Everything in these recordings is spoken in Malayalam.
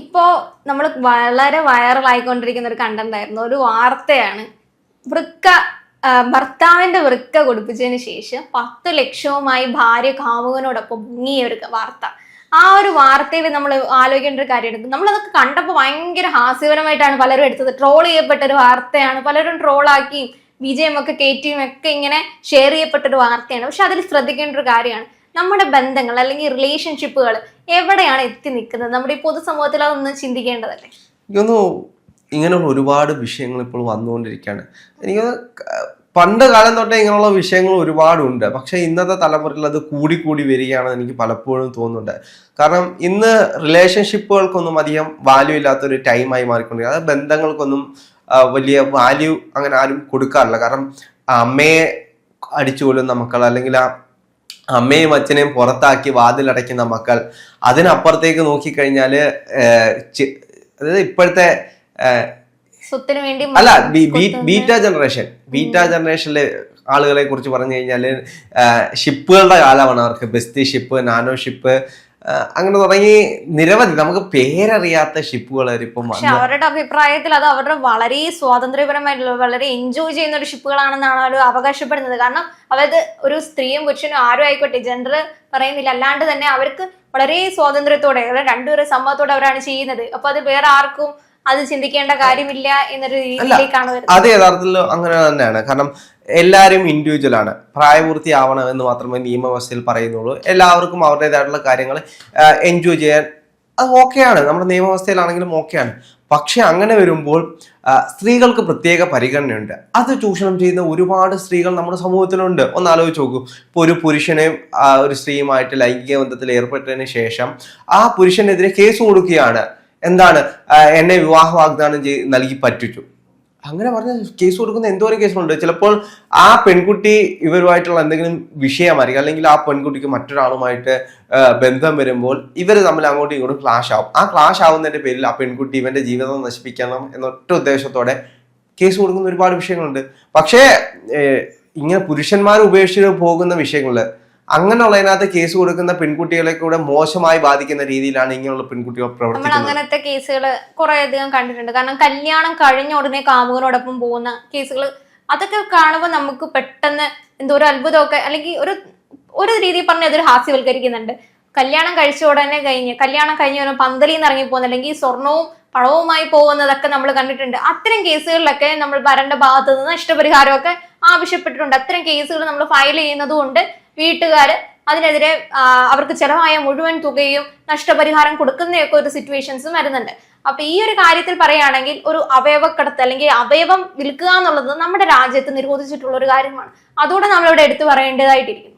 ഇപ്പോ നമ്മൾ വളരെ വൈറലായിക്കൊണ്ടിരിക്കുന്ന ഒരു കണ്ടന്റ് ആയിരുന്നു ഒരു വാർത്തയാണ്. വൃക്ക ഭർത്താവിന്റെ വൃക്ക കൊടുപ്പിച്ചതിന് ശേഷം പത്ത് ലക്ഷവുമായി ഭാര്യ കാമുകനോടൊപ്പം മുങ്ങിയ ഒരു വാർത്ത. ആ ഒരു വാർത്തയിൽ നമ്മൾ ആലോചിക്കേണ്ട ഒരു കാര്യമാണ് നമ്മളതൊക്കെ കണ്ടപ്പോൾ ഭയങ്കര ഹാസ്യപരമായിട്ടാണ് പലരും എടുത്തത്. ട്രോൾ ചെയ്യപ്പെട്ട ഒരു വാർത്തയാണ്. പലരും ട്രോളാക്കിയും വിജയമൊക്കെ കയറ്റിയും ഒക്കെ ഇങ്ങനെ ഷെയർ ചെയ്യപ്പെട്ട ഒരു വാർത്തയാണ്. പക്ഷെ അതിൽ ശ്രദ്ധിക്കേണ്ട ഒരു കാര്യമാണ്. നമ്മുടെ ബന്ധങ്ങൾ അല്ലെങ്കിൽ റിലേഷൻഷിപ്പുകൾ എവിടെയാണ് എത്തി നിൽക്കുന്നത്? നമ്മുടെ ഈ പൊതുസമൂഹത്തിൽ അതൊന്ന് ചിന്തിക്കേണ്ടതല്ലേ? എനിക്കൊന്നു ഇങ്ങനെയുള്ള ഒരുപാട് വിഷയങ്ങൾ ഇപ്പോൾ വന്നുകൊണ്ടിരിക്കുകയാണ്. എനിക്ക് പണ്ട് കാലം തൊട്ടേ ഇങ്ങനെയുള്ള വിഷയങ്ങൾ ഒരുപാടുണ്ട്. പക്ഷേ ഇന്നത്തെ തലമുറയിൽ അത് കൂടി കൂടി വരികയാണെന്ന് എനിക്ക് പലപ്പോഴും തോന്നുന്നുണ്ട്. കാരണം ഇന്ന് റിലേഷൻഷിപ്പുകൾക്കൊന്നും അധികം വാല്യൂ ഇല്ലാത്തൊരു ടൈമായി മാറിക്കൊണ്ടിരിക്കുക അത് ബന്ധങ്ങൾക്കൊന്നും വലിയ വാല്യൂ അങ്ങനെ ആരും കൊടുക്കാറില്ല. കാരണം അമ്മയെ അടിച്ചു കൊല്ലുന്ന മക്കൾ അല്ലെങ്കിൽ ആ അമ്മയും അച്ഛനെയും പുറത്താക്കി വാതിലടയ്ക്കുന്ന മക്കൾ. അതിനപ്പുറത്തേക്ക് നോക്കിക്കഴിഞ്ഞാൽ അതായത് ഇപ്പോഴത്തെ സ്വത്തിന് വേണ്ടി അല്ല ബീറ്റ ജനറേഷൻ. ബീറ്റ ജനറേഷനിലെ ആളുകളെ കുറിച്ച് പറഞ്ഞു കഴിഞ്ഞാൽ ഷിപ്പുകളുടെ കാലമാണ് അവർക്ക്. ബെസ്തി ഷിപ്പ് നാനോ ഷിപ്പ് അങ്ങനെ തുടങ്ങി നിരവധി. നമുക്ക് പേരറിയാത്ത ഷിപ്പുകൾ ഇപ്പം അവരുടെ അഭിപ്രായത്തിൽ അത് അവരുടെ വളരെ സ്വാതന്ത്ര്യപരമായിട്ടുള്ള വളരെ എൻജോയ് ചെയ്യുന്ന ഒരു ഷിപ്പുകളാണെന്നാണ് അവർ അവകാശപ്പെടുന്നത്. കാരണം അതായത് ഒരു സ്ത്രീയും പുരുഷനും ആരും ആയിക്കോട്ടെ ജെൻഡർ പറയുന്നില്ല. അല്ലാണ്ട് തന്നെ അവർക്ക് വളരെ സ്വാതന്ത്ര്യത്തോടെ രണ്ടുപേരും സമ്മതത്തോടെ അവരാണ് ചെയ്യുന്നത്. അപ്പൊ അത് വേറെ ആർക്കും അത് ചിന്തിക്കേണ്ട കാര്യമില്ല എന്നൊരു രീതിയിലേക്കാണ് അത് യഥാർത്ഥത്തിൽ അങ്ങനെ തന്നെയാണ്. കാരണം എല്ലാവരും ഇൻഡിവിജ്വൽ ആണ്. പ്രായപൂർത്തിയാവണം എന്ന് മാത്രമേ നിയമവ്യവസ്ഥയിൽ പറയുന്നുള്ളൂ. എല്ലാവർക്കും അവരുടേതായിട്ടുള്ള കാര്യങ്ങൾ എൻജോയ് ചെയ്യാൻ അത് ഓക്കെയാണ് നമ്മുടെ നിയമവ്യവസ്ഥയിലാണെങ്കിലും ഓക്കെയാണ് പക്ഷെ അങ്ങനെ വരുമ്പോൾ സ്ത്രീകൾക്ക് പ്രത്യേക പരിഗണനയുണ്ട്. അത് ചൂഷണം ചെയ്യുന്ന ഒരുപാട് സ്ത്രീകൾ നമ്മുടെ സമൂഹത്തിലുണ്ട്. ഒന്ന് ആലോചിച്ച് നോക്കൂ. ഇപ്പോൾ ഒരു പുരുഷനെ ഒരു സ്ത്രീയുമായിട്ട് ലൈംഗിക ബന്ധത്തിൽ ഏർപ്പെട്ടതിന് ശേഷം ആ പുരുഷനെതിരെ കേസ് കൊടുക്കുകയാണ്. എന്താണ്? എന്നെ വിവാഹ വാഗ്ദാനം ചെയ്ത് നൽകി പറ്റിച്ചു. അങ്ങനെ പറഞ്ഞ കേസ് കൊടുക്കുന്ന എന്തോരം കേസുകളുണ്ട് ചിലപ്പോൾ ആ പെൺകുട്ടി ഇവരുമായിട്ടുള്ള എന്തെങ്കിലും വിഷയമായിരിക്കും. അല്ലെങ്കിൽ ആ പെൺകുട്ടിക്ക് മറ്റൊരാളുമായിട്ട് ബന്ധം വരുമ്പോൾ ഇവർ തമ്മിൽ അങ്ങോട്ടും ഇങ്ങോട്ടും ക്ലാഷ് ആവും. ആ ക്ലാഷ് ആവുന്നതിന്റെ പേരിൽ ആ പെൺകുട്ടി ഇവന്റെ ജീവിതം നശിപ്പിക്കണം എന്നൊറ്റ ഉദ്ദേശത്തോടെ കേസ് കൊടുക്കുന്ന ഒരുപാട് വിഷയങ്ങളുണ്ട്. പക്ഷേ ഇങ്ങനെ പുരുഷന്മാർ ഉപേക്ഷിച്ച് പോകുന്ന വിഷയങ്ങൾ അങ്ങനെയുള്ളതിനകത്ത് കേസ് കൊടുക്കുന്ന പെൺകുട്ടികളെ കൂടെ മോശമായി ബാധിക്കുന്ന രീതിയിലാണ് ഇങ്ങനെയുള്ള പെൺകുട്ടികൾ പ്രവർത്തിക്കുന്നത്. അങ്ങനത്തെ കേസുകൾ കുറെ അധികം കണ്ടിട്ടുണ്ട്. കാരണം കല്യാണം കഴിഞ്ഞ ഉടനെ കാമുകനോടൊപ്പം പോകുന്ന കേസുകൾ അതൊക്കെ കാണുമ്പോൾ നമുക്ക് പെട്ടെന്ന് എന്തോ ഒരു അത്ഭുതമൊക്കെ അല്ലെങ്കിൽ ഒരു ഒരു രീതിയിൽ പറഞ്ഞാൽ അതൊരു ഹാസ്യവൽക്കരിക്കുന്നുണ്ട്. കല്യാണം കഴിച്ച ഉടനെ കഴിഞ്ഞ് കല്യാണം കഴിഞ്ഞ ഉടനെ പന്തലിൽ നിന്ന് ഇറങ്ങി പോകുന്ന അല്ലെങ്കിൽ സ്വർണവും പണവുമായി പോകുന്നതൊക്കെ നമ്മൾ കണ്ടിട്ടുണ്ട്. അത്തരം കേസുകളിലൊക്കെ നമ്മൾ വരേണ്ട ഭാഗത്ത് നിന്ന് നഷ്ടപരിഹാരമൊക്കെ ആവശ്യപ്പെട്ടിട്ടുണ്ട്. അത്തരം കേസുകൾ നമ്മൾ ഫയൽ ചെയ്യുന്നത് കൊണ്ട് വീട്ടുകാർ അതിനെതിരെ അവർക്ക് ചെലവായ മുഴുവൻ തുകയും നഷ്ടപരിഹാരം കൊടുക്കുന്നതൊക്കെ ഒരു സിറ്റുവേഷൻസും വരുന്നുണ്ട്. അപ്പൊ ഈ ഒരു കാര്യത്തിൽ പറയുകയാണെങ്കിൽ ഒരു അവയവക്കടത്ത് അല്ലെങ്കിൽ അവയവം വിൽക്കുക എന്നുള്ളത് നമ്മുടെ രാജ്യത്ത് നിരോധിച്ചിട്ടുള്ള ഒരു കാര്യമാണ്. അതോടെ നമ്മളിവിടെ എടുത്തു പറയേണ്ടതായിട്ടിരിക്കുന്നു.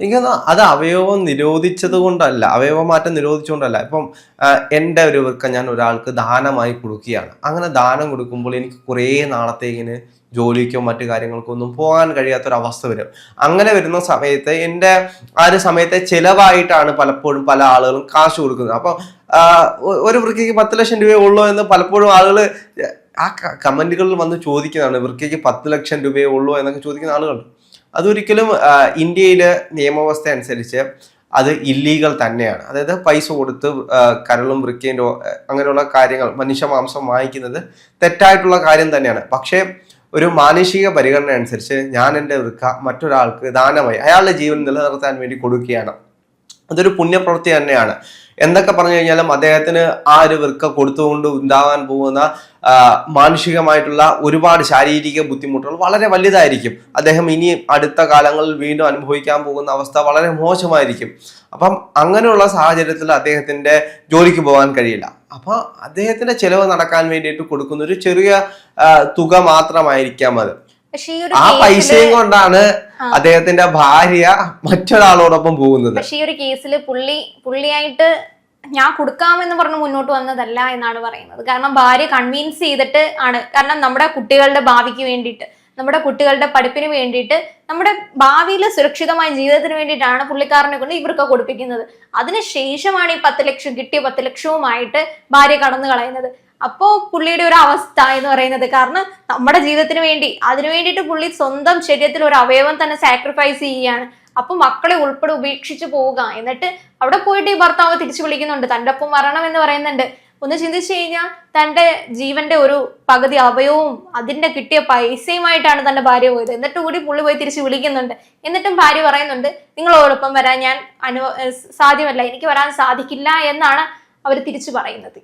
എനിക്ക് തോന്നുന്നു അത് അവയവം നിരോധിച്ചത് കൊണ്ടല്ല അവയവമാറ്റം നിരോധിച്ചുകൊണ്ടല്ല ഇപ്പം എന്റെ ഒരു വൃക്ക ഞാൻ ഒരാൾക്ക് ദാനമായി കൊടുക്കുകയാണ്. അങ്ങനെ ദാനം കൊടുക്കുമ്പോൾ എനിക്ക് കുറേ നാളത്തേക്കിന് ജോലിക്കോ മറ്റു കാര്യങ്ങൾക്കോ ഒന്നും പോകാൻ കഴിയാത്തൊരവസ്ഥ വരും. അങ്ങനെ വരുന്ന സമയത്ത് എന്റെ ആ ഒരു സമയത്തെ ചിലവായിട്ടാണ് പലപ്പോഴും പല ആളുകളും കാശ് കൊടുക്കുന്നത്. അപ്പോൾ ഒരു വൃക്കയ്ക്ക് പത്ത് ലക്ഷം രൂപയേ ഉള്ളൂ എന്ന് പലപ്പോഴും ആളുകൾ ആ കമന്റുകളിൽ വന്ന് ചോദിക്കുന്നതാണ്. വൃക്കയ്ക്ക് പത്ത് ലക്ഷം രൂപയേ ഉള്ളൂ എന്നൊക്കെ ചോദിക്കുന്ന ആളുകളുണ്ട്. അതൊരിക്കലും ഇന്ത്യയിലെ നിയമവ്യവസ്ഥ അനുസരിച്ച് അത് ഇല്ലീഗൽ തന്നെയാണ്. അതായത് പൈസ കൊടുത്ത് കരളും വൃക്കയും അങ്ങനെയുള്ള കാര്യങ്ങൾ മനുഷ്യമാംസം വാങ്ങിക്കുന്നത് തെറ്റായിട്ടുള്ള കാര്യം തന്നെയാണ്. പക്ഷേ ഒരു മാനുഷിക പരിഗണന അനുസരിച്ച് ഞാൻ എന്റെ വൃക്ക മറ്റൊരാൾക്ക് ദാനമായി അയാളുടെ ജീവൻ നിലനിർത്താൻ വേണ്ടി കൊടുക്കുകയാണ്. അതൊരു പുണ്യപ്രവൃത്തി തന്നെയാണ്. എന്തൊക്കെ പറഞ്ഞു കഴിഞ്ഞാലും അദ്ദേഹത്തിന് ആ ഒരു വൃക്ക കൊടുത്തുകൊണ്ട് ഉണ്ടാകാൻ പോകുന്ന മാനസികമായിട്ടുള്ള ഒരുപാട് ശാരീരിക ബുദ്ധിമുട്ടുകൾ വളരെ വലുതായിരിക്കും. അദ്ദേഹം ഇനി അടുത്ത കാലങ്ങളിൽ വീണ്ടും അനുഭവിക്കാൻ പോകുന്ന അവസ്ഥ വളരെ മോശമായിരിക്കും. അപ്പം അങ്ങനെയുള്ള സാഹചര്യത്തിൽ അദ്ദേഹത്തിന്റെ ജോലിക്ക് പോകാൻ കഴിയില്ല. അപ്പം അദ്ദേഹത്തിന്റെ ചെലവ് നടക്കാൻ വേണ്ടിയിട്ട് കൊടുക്കുന്ന ഒരു ചെറിയ തുക മാത്രമായിരിക്കാം അത്. ആ പൈസയും കൊണ്ടാണ് അദ്ദേഹത്തിന്റെ ഭാര്യ മറ്റൊരാളോടൊപ്പം പോകുന്നത്. പക്ഷേ ഈ ഒരു കേസിൽ പുള്ളി പുള്ളിയായിട്ട് ഞാൻ കൊടുക്കാമെന്ന് പറഞ്ഞ് മുന്നോട്ട് വന്നതല്ല എന്നാണ് പറയുന്നത്. കാരണം ഭാര്യ കൺവിൻസ് ചെയ്തിട്ട് ആണ്. കാരണം നമ്മുടെ കുട്ടികളുടെ ഭാവിക്ക് വേണ്ടിയിട്ട് നമ്മുടെ കുട്ടികളുടെ പഠിപ്പിന് വേണ്ടിയിട്ട് നമ്മുടെ ഭാവിയിൽ സുരക്ഷിതമായ ജീവിതത്തിന് വേണ്ടിയിട്ടാണ് പുള്ളിക്കാരനെ കൊണ്ട് ഇവർക്ക് കൊടുപ്പിക്കുന്നത്. അതിനുശേഷമാണ് ഈ പത്ത് ലക്ഷം കിട്ടിയ പത്ത് ലക്ഷവുമായിട്ട് ഭാര്യ കടന്നു കളയുന്നത് അപ്പോ പുള്ളിയുടെ ഒരു അവസ്ഥ എന്ന് പറയുന്നത് കാരണം നമ്മുടെ ജീവിതത്തിന് വേണ്ടി അതിനു വേണ്ടിയിട്ട് പുള്ളി സ്വന്തം ശരീരത്തിൽ ഒരു അവയവം തന്നെ സാക്രിഫൈസ് ചെയ്യുകയാണ്. അപ്പൊ മക്കളെ ഉൾപ്പെടെ ഉപേക്ഷിച്ച് പോവുക. എന്നിട്ട് അവിടെ പോയിട്ട് ഈ ഭർത്താവ് തിരിച്ചു വിളിക്കുന്നുണ്ട്. തന്റെ ഒപ്പം വരണം എന്ന് പറയുന്നുണ്ട്. ഒന്ന് ചിന്തിച്ചു കഴിഞ്ഞാൽ തന്റെ ജീവന്റെ ഒരു പകുതി അവയവും അതിന്റെ കിട്ടിയ പൈസയുമായിട്ടാണ് തന്റെ ഭാര്യ പോയത്. എന്നിട്ട് കൂടി പുള്ളി പോയി തിരിച്ച് വിളിക്കുന്നുണ്ട്. എന്നിട്ടും ഭാര്യ പറയുന്നുണ്ട് നിങ്ങളോടൊപ്പം വരാൻ ഞാൻ അനു സാധ്യമല്ല. എനിക്ക് വരാൻ സാധിക്കില്ല എന്നാണ് അവർ തിരിച്ചു പറയുന്നത്.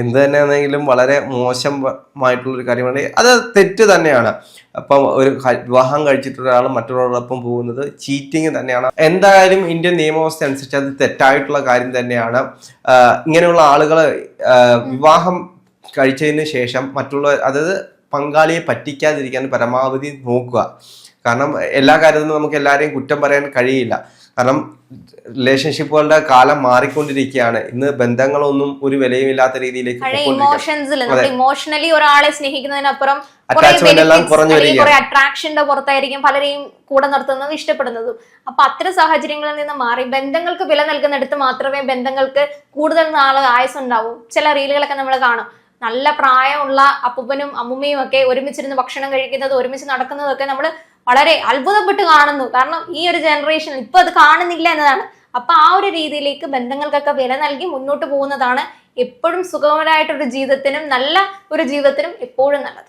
എന്ത് തന്നെയാണെങ്കിലും വളരെ മോശമായിട്ടുള്ളൊരു കാര്യമാണ്. അത് തെറ്റ് തന്നെയാണ്. അപ്പം ഒരു വിവാഹം കഴിച്ചിട്ട് ഒരാൾ മറ്റൊരാളോടൊപ്പം പോകുന്നത് ചീറ്റിങ് തന്നെയാണ്. എന്തായാലും ഇന്ത്യൻ നിയമവ്യവസ്ഥ അനുസരിച്ച് അത് തെറ്റായിട്ടുള്ള കാര്യം തന്നെയാണ്. ഇങ്ങനെയുള്ള ആളുകൾ വിവാഹം കഴിച്ചതിന് ശേഷം മറ്റുള്ള അതായത് പങ്കാളിയെ പറ്റിക്കാതിരിക്കാൻ പരമാവധി നോക്കുക. കാരണം എല്ലാ കാര്യത്തിലും നമുക്ക് എല്ലാവരെയും കുറ്റം പറയാൻ കഴിയില്ല. കാരണം റിലേഷൻഷിപ്പുകളുടെ കാലം മാറിക്കൊണ്ടിരിക്കുകയാണ്. ഇന്ന് ബന്ധങ്ങളൊന്നും ഒരു വിലയും ഇല്ലാത്ത രീതിയിലേക്ക്. ഇമോഷൻസിൽ ഇമോഷണലി ഒരാളെ സ്നേഹിക്കുന്നതിനപ്പുറം അട്രാക്ഷന്റെ പുറത്തായിരിക്കും പലരെയും കൂടെ നിർത്തുന്നതും ഇഷ്ടപ്പെടുന്നതും. അപ്പൊ അത്തരം സാഹചര്യങ്ങളിൽ നിന്ന് മാറി ബന്ധങ്ങൾക്ക് വില നൽകുന്നിടത്ത് മാത്രമേ ബന്ധങ്ങൾക്ക് കൂടുതൽ നാൾ ആയുസുണ്ടാവൂ ചില റീലുകളൊക്കെ നമ്മൾ കാണും. നല്ല പ്രായമുള്ള അപ്പൂപ്പനും അമ്മുമ്മയും ഒക്കെ ഒരുമിച്ചിരുന്ന് ഭക്ഷണം കഴിക്കുന്നത് ഒരുമിച്ച് നടക്കുന്നതൊക്കെ നമ്മൾ വളരെ അത്ഭുതപ്പെട്ട് കാണുന്നു. കാരണം ഈ ഒരു ജനറേഷൻ ഇപ്പൊ അത് കാണുന്നില്ല എന്നതാണ്. അപ്പൊ ആ ഒരു രീതിയിലേക്ക് ബന്ധങ്ങൾക്കൊക്കെ വില നൽകി മുന്നോട്ട് പോകുന്നതാണ് എപ്പോഴും സുഖകരമായിട്ടൊരു ജീവിതത്തിനും നല്ല ഒരു ജീവിതത്തിനും എപ്പോഴും നല്ലത്.